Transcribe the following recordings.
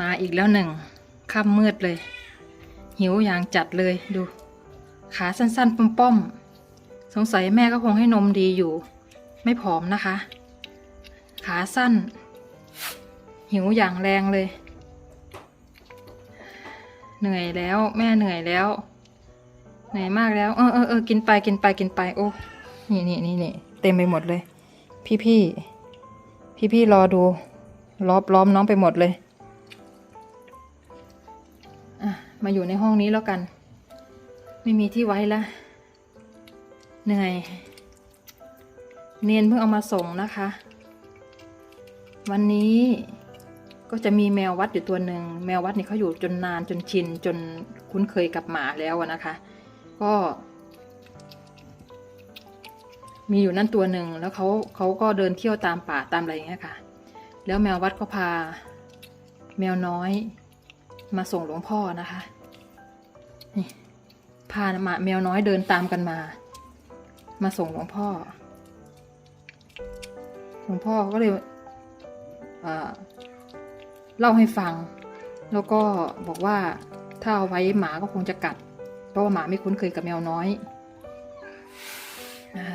มาอีกแล้วหนึ่งค่ำมืดเลย หิวอย่างจัดเลยดู ขาสั้นๆ ป้อมๆ สงสัยแม่ก็คงให้นมดีอยู่ ไม่ผอมนะคะ ขาสั้น หิวอย่างแรงเลย เหนื่อยแล้วแม่เหนื่อยแล้ว เหนื่อยมากแล้ว เออเออเออกินไปกินไปกินไปโอ้นี่นี่นี่นี่เต็มไปหมดเลย พี่พี่พี่พี่รอดูล้อมล้อมน้องไปหมดเลย มาอยู่ในห้องนี้แล้วกัน ไม่มีที่ไว้ละเหนื่อย เนียนเพิ่งเอามาส่งนะคะ วันนี้ก็จะมีแมววัดอยู่ตัวหนึ่งแมววัดนี่เขาอยู่จนนานจนชิน จนคุ้นเคยกับหมาแล้วนะคะ ก็ มีอยู่นั่นตัวหนึ่งแล้วเขาเขาก็เดินเที่ยวตามป่าตามอะไรอย่างเงี้ยค่ะ แล้วแมววัดก็พา แมวน้อย มาส่งหลวงพ่อนะคะ นี่พามาแมวน้อยเดินตามกันมา มาส่งหลวงพ่อ หลวงพ่อก็เลยเอ่อเล่าให้ฟัง แล้วก็บอกว่าถ้าเอาไว้หมาก็คงจะกัด เพราะว่าหมาไม่คุ้นเคยกับแมวน้อยนะ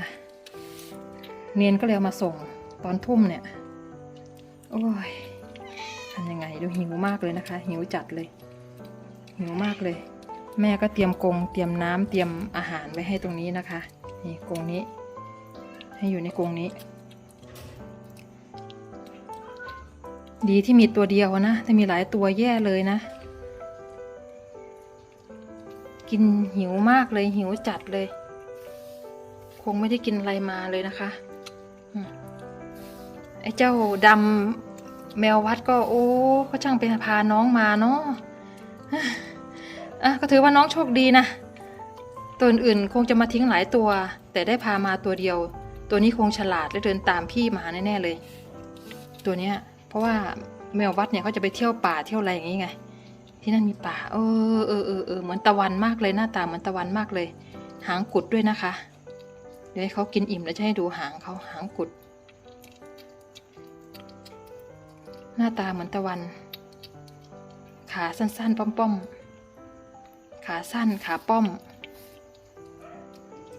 เนียนก็เลยเอามาส่งตอนทุ่มเนี่ย โอ้ย ดูหิวมากเลยนะคะ หิวจัดเลย หิวมากเลย แม่ก็เตรียมกรงเตรียมน้ำเตรียมอาหารไว้ให้ตรงนี้นะคะ นี่กรงนี้ ให้อยู่ในกรงนี้ ดีที่มีตัวเดียวนะ ถ้ามีหลายตัวแย่เลยนะ กินหิวมากเลยหิวจัดเลย คงไม่ได้กินอะไรมาเลยนะคะไอ้เจ้าดำ แมววัดก็โอ้ก็ช่างไปพาน้องมาเนาะอะก็ถือว่าน้องโชคดีนะ ตัวอื่นคงจะมาทิ้งหลายตัว แต่ได้พามาตัวเดียว ตัวนี้คงฉลาดและเดินตามพี่มาแน่ๆเลย ตัวเนี้ย เพราะว่าแมววัดเนี่ยเขาจะไปเที่ยวป่าเที่ยวอะไรอย่างงี้ไง ที่นั่นมีป่า เออเออเออเออเหมือนตะวันมากเลยหน้าตาเหมือนตะวันมากเลย หางกุดด้วยนะคะ เดี๋ยวให้เขากินอิ่มแล้วจะให้ดูหางเขาหางกุด หน้าตาเหมือนตะวัน ขาสั้นๆ ป้อมๆ ขาสั้นขาป้อม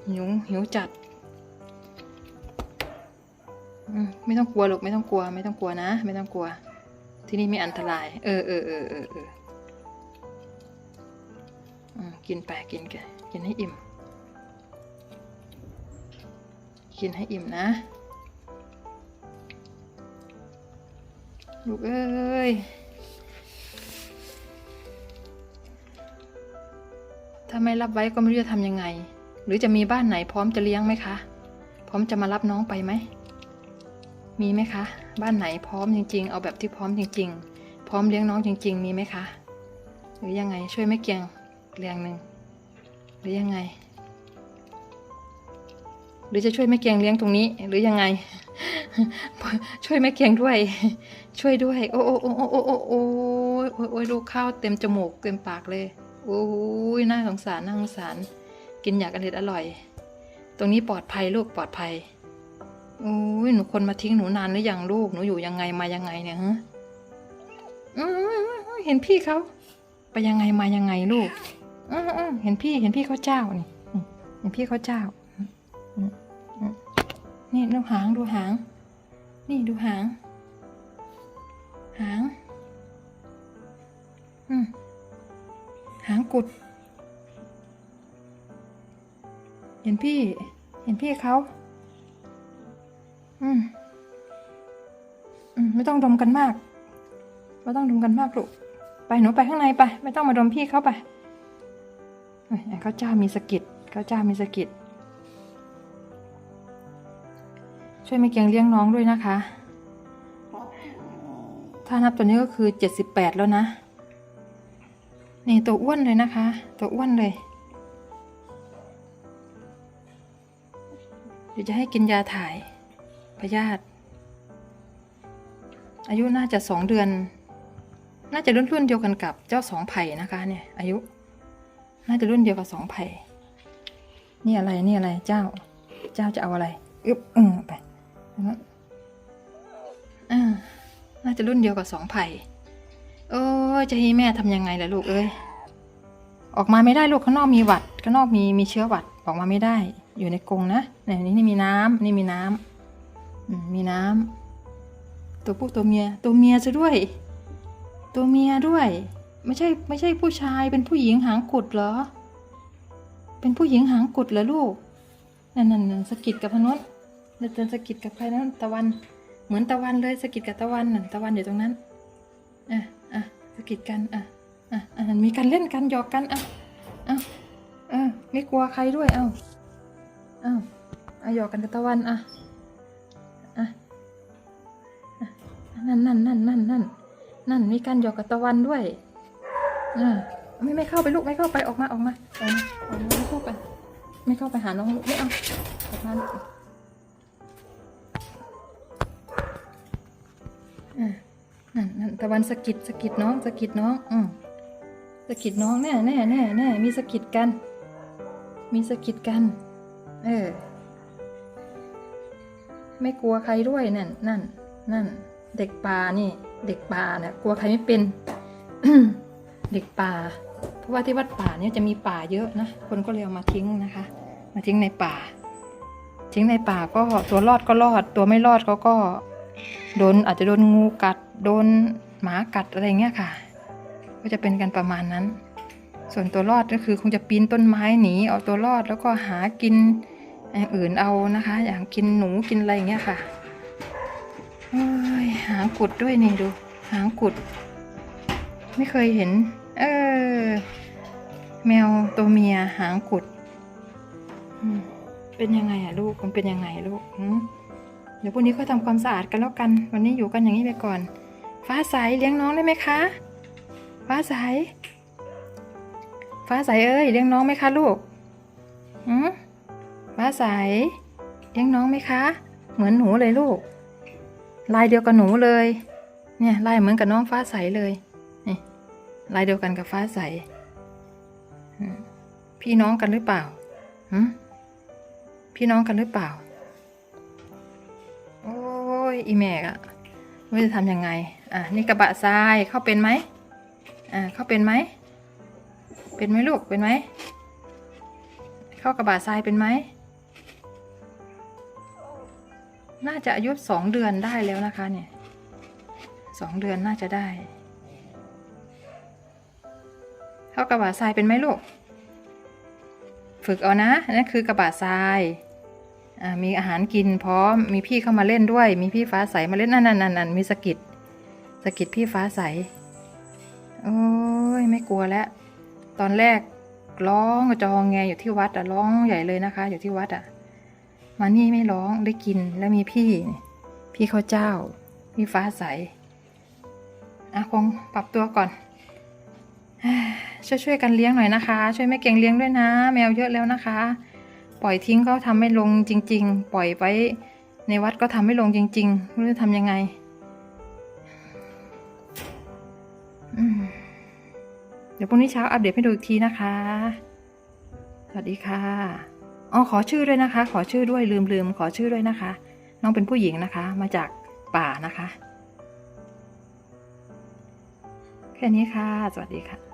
หิวหิวจัด ไม่ต้องกลัวลูกไม่ต้องกลัว ไม่ต้องกลัวนะ ไม่ต้องกลัว ที่นี่ไม่อันตราย เออเออเออเออเออกินไปกินกันกินให้อิ่ม กินให้อิ่มนะ ลูกเอ้ยถ้าไม่รับไว้ก็ไม่รู้จะทำยังไง หรือจะมีบ้านไหนพร้อมจะเลี้ยงไหมคะ พร้อมจะมารับน้องไปไหม มีไหมคะ บ้านไหนพร้อมจริง ๆ เอาแบบที่พร้อมจริง ๆ พร้อมเลี้ยงน้องจริง ๆ มีไหมคะ หรือยังไงช่วยไม่เกียงแรงหนึ่งหรือยังไง หรือจะช่วยแม่เกียงเลี้ยงตรงนี้ หรือยังไง ช่วยแม่เกียงด้วย ช่วยด้วย โอ้โอ้โอ้โอ้โอ้โอ้โอ้โอ้ยโอ้ยดูข้าวเต็มจมูกเต็มปากเลยโอ้ยน่าสงสารน่าสงสาร กินอยากอร่อยอร่อย ตรงนี้ปลอดภัยลูกปลอดภัยโอ้ยหนูคนมาทิ้งหนูนานหรือยังลูกหนูอยู่ยังไงมายังไงเนี่ยฮะอืมเห็นพี่เขาไปยังไงมายังไงลูกเห็นพี่เห็นพี่เขาเจ้านี่เห็นพี่เขาเจ้า นี่ดูหางดูหาง นี่ดูหาง หาง อืมหางกุด เห็นพี่ เห็นพี่เขาอืมอืมไม่ต้องดมกันมากไม่ต้องดมกันมากลูกไปหนูไปข้างในไป ไม่ต้องมาดมพี่เขาไปเฮ้ยเขาเจ้ามีสะกิดเขาเจ้ามีสะกิด ช่วยแม่เกียงเลี้ยงน้องด้วยนะคะ ถ้านับตัวนี้ก็คือเจ็ดสิบแปดแล้วนะ นี่ตัวอ้วนเลยนะคะ ตัวอ้วนเลย เดี๋ยวจะให้กินยาถ่ายพยาธิอายุน่าจะสองเดือน น่าจะรุ่นรุ่นเดียวกันกับเจ้าสองไผ่นะคะเนี่ย อายุ น่าจะรุ่นเดียวกับสองไผ่ นี่อะไร นี่อะไร เจ้า เจ้าจะเอาอะไร อึบอืมไป อ่าน่าจะรุ่นเดียวกับสองไผ่โอ้จะให้แม่ทำยังไงล่ะลูกเอ้ย ออกมาไม่ได้ลูกข้างนอกมีหวัดข้างนอกมีมีเชื้อหวัดออกมาไม่ได้ อยู่ในกรงนะไหนนี่นี่มีน้ำนี่มีน้ำอืมมีน้ำตัวผู้ตัวเมีย ตัวเมียซะด้วย ตัวเมียด้วย ไม่ใช่ไม่ใช่ผู้ชายเป็นผู้หญิงหางกุดเหรอ เป็นผู้หญิงหางกุดเหรอลูกนั่นนั่นนั่นสะกิดกับทางโน้นเดินสะกิดกับใครนั้นตะวัน เหมือนตะวันเลยสะกิดกับตะวันน่ะตะวันอยู่ตรงนั้นอะอะสะกิดกันอะอะอะมีการเล่นกันหยอกกันอะอะอะไม่กลัวใครด้วยเอ้าเอ้าอะหยอกกันกับตะวันอะอะอะนั่นนั่นนั่นนั่นนั่นนั่นมีการหยอกกับตะวันด้วยอ่าไม่ไม่เข้าไปลูกไม่เข้าไปออกมาออกมาออกมาออกมาไม่เข้าไป ไม่เข้าไปหาน้องลูกไม่เอาออกมา นั่นนั่นตะวันสะกิดสะกิดน้องสะกิดน้อง อืมสะกิดน้องแน่แน่แน่แน่มีสะกิดกัน มีสะกิดกัน เออ ไม่กลัวใครด้วยนั่นนั่นนั่น เด็กป่านี่ เด็กป่าเนี่ยกลัวใครไม่เป็น เด็กป่า เพราะว่าที่วัดป่าเนี่ยจะมีป่าเยอะนะ คนก็เลยเอามาทิ้งนะคะ มาทิ้งในป่า ทิ้งในป่าก็ตัวรอดก็รอด ตัวไม่รอดเขาก็ โดนอาจจะโดนงูกัด โดนหมากัดอะไรเงี้ยค่ะ ก็จะเป็นกันประมาณนั้น ส่วนตัวรอดก็คือคงจะปีนต้นไม้หนีเอาตัวรอดแล้วก็หากินอย่างอื่นเอานะคะ อย่างกินหนูกินอะไรเงี้ยค่ะเอ้ยหางกุดด้วยนี่ดู หางกุด ไม่เคยเห็น เออ แมวตัวเมียหางกุด เป็นยังไงอะลูกมันเป็นยังไงลูกหื เดี๋ยวพรุ่งนี้ก็ทำความสะอาดกันแล้วกัน วันนี้อยู่กันอย่างนี้ไปก่อน ฟ้าใสเลี้ยงน้องได้ไหมคะ ฟ้าใส ฟ้าใสเอ้ยเลี้ยงน้องไหมคะลูกหืมฟ้าใส เลี้ยงน้องไหมคะ เหมือนหนูเลยลูก ลายเดียวกับหนูเลย เนี่ยลายเหมือนกับน้องฟ้าใสเลยนี่ลายเดียวกันกับฟ้าใส พี่น้องกันหรือเปล่าพี่น้องกันหรือเปล่า ยอีแม่อะว่จะทำยังไง อะนี่กระบะทรายเข้าเป็นไหมอ่าเข้าเป็นไหม เป็นไหมลูกเป็นไหม เข้ากระบะทรายเป็นไหม น่าจะอายุสองเดือนได้แล้วนะคะเนี่ยสองเดือนน่าจะได้ เข้ากระบะทรายเป็นไหมลูก ฝึกเอานะนั่นคือกระบะทราย มีอาหารกินพร้อม มีพี่เข้ามาเล่นด้วย มีพี่ฟ้าใสมาเล่นนั่นนั่นนั่นมีสะกิดสะกิดพี่ฟ้าใส โอ้ยไม่กลัวแล้ว ตอนแรกร้องจองแงอยู่ที่วัดอะร้องใหญ่เลยนะคะ อยู่ที่วัดอะมานี่ไม่ร้องได้กินแล้วมีพี่ พี่ข้าเจ้า พี่ฟ้าใสอะคงปรับตัวก่อนช่วยช่วยๆกันเลี้ยงหน่อยนะคะ ช่วยแม่เก่งเลี้ยงด้วยนะ แมวเยอะแล้วนะคะ ปล่อยทิ้งก็ทำไม่ลงจริง ๆ ปล่อยไว้ในวัดก็ทำไม่ลงจริงๆไม่รู้จะทำยังไงเดี๋ยวพรุ่งนี้เช้าอัปเดตให้ดูอีกทีนะคะ สวัสดีค่ะอ๋อขอชื่อด้วยนะคะ ขอชื่อด้วยลืมลืมขอชื่อด้วยนะคะ น้องเป็นผู้หญิงนะคะ มาจากป่านะคะ แค่นี้ค่ะ สวัสดีค่ะ